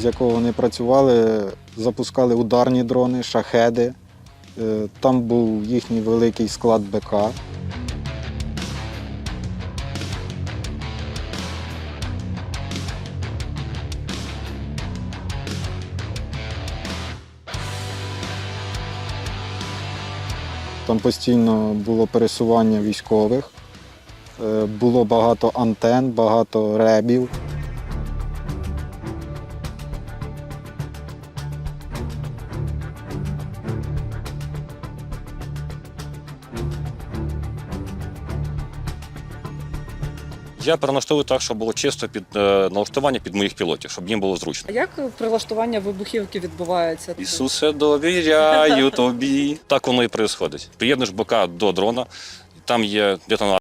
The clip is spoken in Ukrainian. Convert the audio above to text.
з якого вони працювали, запускали ударні дрони, шахеди. Е, Там був їхній великий склад БК. Там постійно було пересування військових, Е, було багато антен, багато ребів. Я переналаштовую так, щоб було чисто під е, налаштування під моїх пілотів, щоб їм було зручно. А як прилаштування вибухівки відбувається? Ісусе, довіряю тобі. Так воно і відбувається. Приєднуєш бока до дрона, там є детонатор.